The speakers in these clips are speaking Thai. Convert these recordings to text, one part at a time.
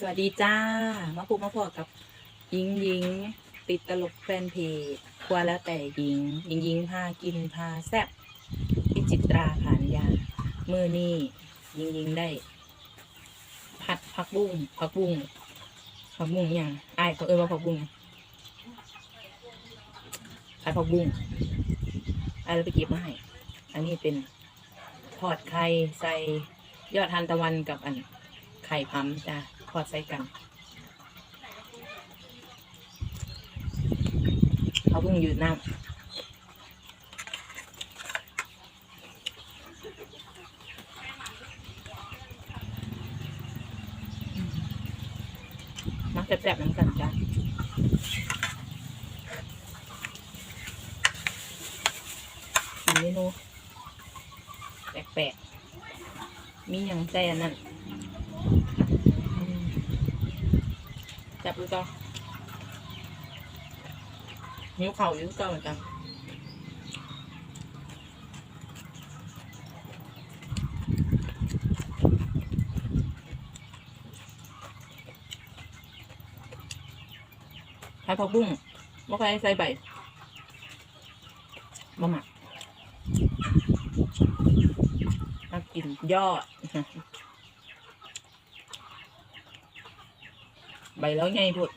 สวัสดีจ้า มาพูมาพอกับยิงยิงติดตลกแฟนเพจครัวแล้วแต่ยิงยิงยิงพากินพาแซ่บพิจิตราผ่านยามือนี่ยิงยิงได้ ผัดผักบุ้งผักบุ้งผักบุ้งอย่างไอ้ายเขาเอ่ยว่าผักบุ้งผัดผักบุ้งไอ้เราไปเก็บมาให้อันนี้เป็นทอดไข่ใส่ยอดทานตะวันกับอันไข่พัมจ้ะ ทอใส่กันเขาเพิ่งหยืดน้ำมักแซ่บๆน้ำกันจ้ะกินเมนูแปลกๆ มีอย่างใจอันนั้น อืม จับดูต่อนิ้วเข่านิ้วเก่าเหมือนกันใช้ผักบุ้งไม่ค่อยใส่ใบบะหมักมากินยอด ใบแล้วไงพุด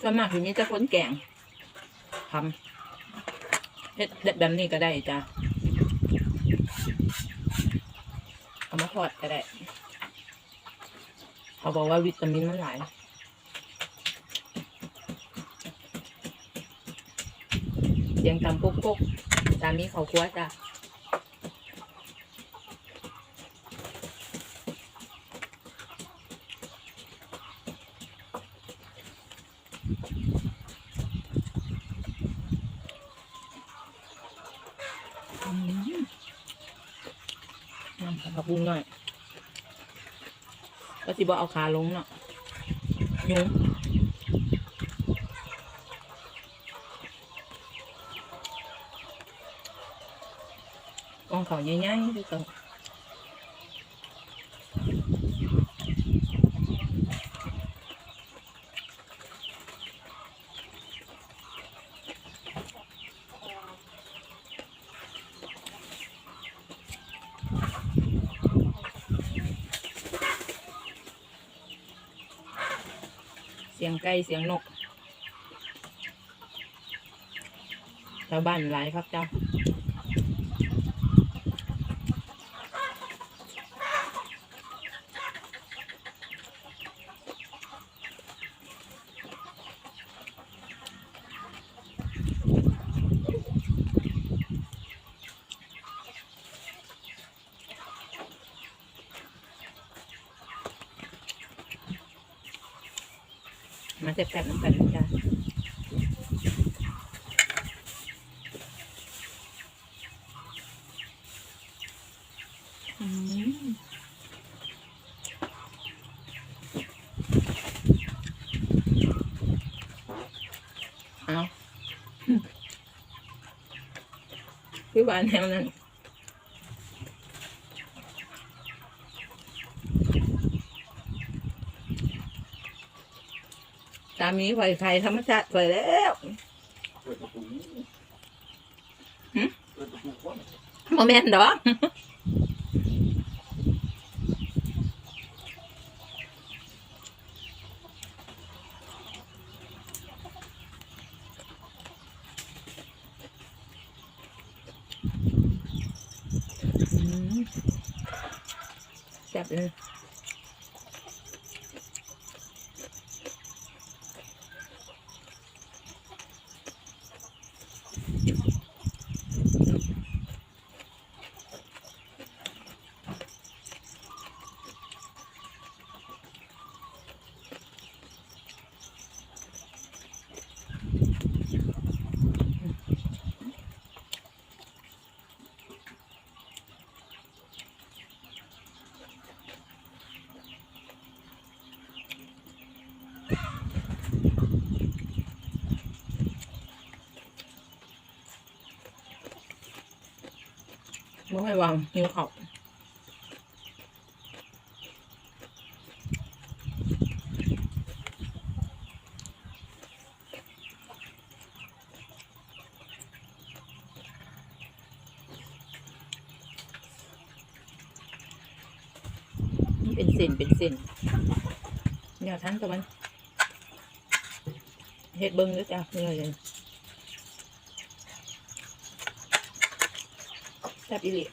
ส่วนมากทีนี้จะคนแกงทำเฮ็ดแบบนี้ก็ได้จ้ะเอามาทอดก็ได้ เขาบอกว่าวิตามินมันหลาย สียงตำกุ๊กกุ๊กตามนี้เขาครัวจ้ะอืมน้ำผักบุ้งหน่อยก็สิบเอาขาลงเนาะยุง กองเขาใหญ่ๆด้วยกันเสียงไก่เสียงนกชาวบ้านหลายครับเจ้า มาแซ่บๆน้ำกันนะจ้ะอืมเอาคือหวานแนวนั้น ตามนี้ไข่ไข่ธรรมชาติสวยแล้วเปิดประตูหืมเปิดประตูก่อนโมเมนต์ดอกอืมแซ่บเลย ไม่ให้วางหิวขาวมันเป็นเส้นเป็นเส้นเนี่ยท่านตะวันเฮ็ดเบิ้งด้วยจ้ะเนื่อยเลย แซ่บอีหลี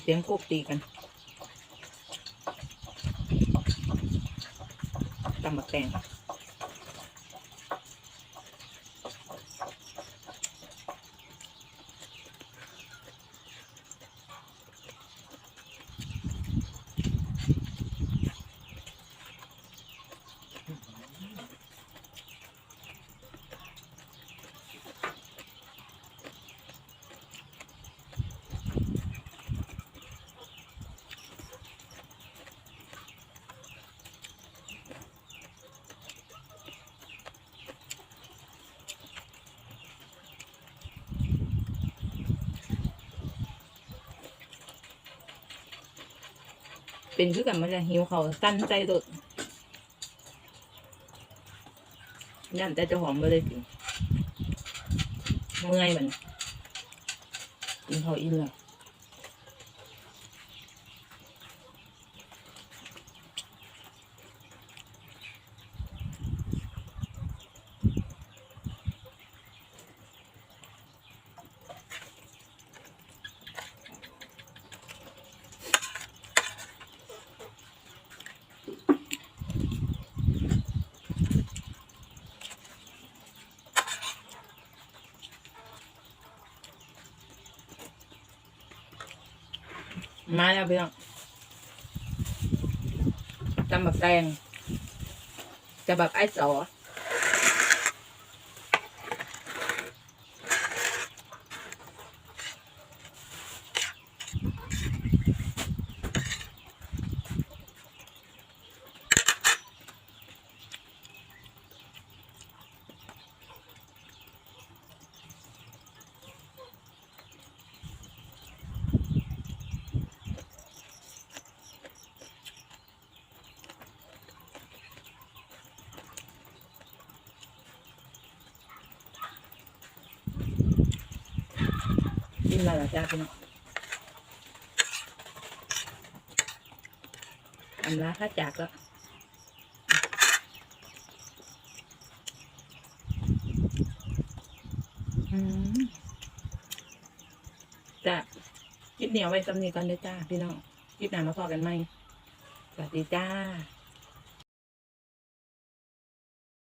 เสียงกบตีกันตำบักแตง เป็นคือกันมันจะหิวเขาสั้นใจโดดย่านแต่เจะหอมไปเลยกินเมื่อยมันกินเขาวอิ่มแล้ว มาแล้วพี่น้องจำแบบแตงจะแบบไอ้สอ มาแล้วจ้าพี่น้องอันลาค่าจากแล้วอืมจ้ะคลิปเหนียวไว้สำนีก่อนเด้อจ้าพี่น้องคลิปหนามาพอกันไหมสวัสดีจ้า